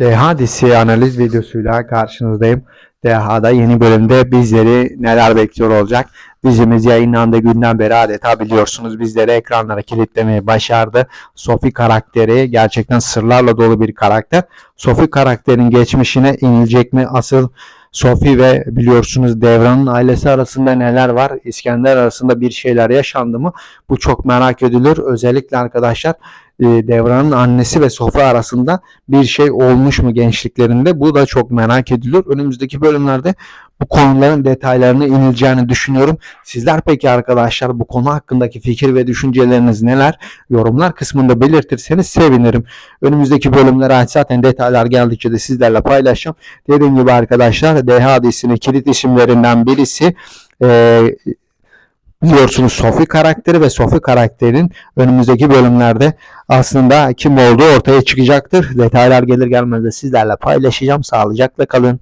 DH dizisi analiz videosuyla karşınızdayım. DH'da yeni bölümde bizleri neler bekliyor olacak? Dizimiz yayınlandığı günden beri adeta biliyorsunuz bizleri ekranlara kilitlemeyi başardı. Sophie karakteri gerçekten sırlarla dolu bir karakter. Sophie karakterin geçmişine inilecek mi? Asıl Sophie ve biliyorsunuz Devran'ın ailesi arasında neler var? İskender arasında bir şeyler yaşandı mı? Bu çok merak edilir. Özellikle arkadaşlar e, Devran'ın annesi ve Sophie arasında bir şey olmuş mu gençliklerinde? Bu da çok merak edilir. Önümüzdeki bölümlerde bu konuların detaylarına inileceğini düşünüyorum. Sizler peki arkadaşlar bu konu hakkındaki fikir ve düşünceleriniz neler? Yorumlar kısmında belirtirseniz sevinirim. Önümüzdeki bölümlere ait zaten detaylar geldikçe de sizlerle paylaşacağım. Dediğim gibi arkadaşlar DH dizisinin kilit isimlerinden birisi eee biliyorsunuz Sophie karakteri ve Sophie karakterinin önümüzdeki bölümlerde aslında kim olduğu ortaya çıkacaktır. Detaylar gelir gelmez de sizlerle paylaşacağım. Sağlıcakla kalın.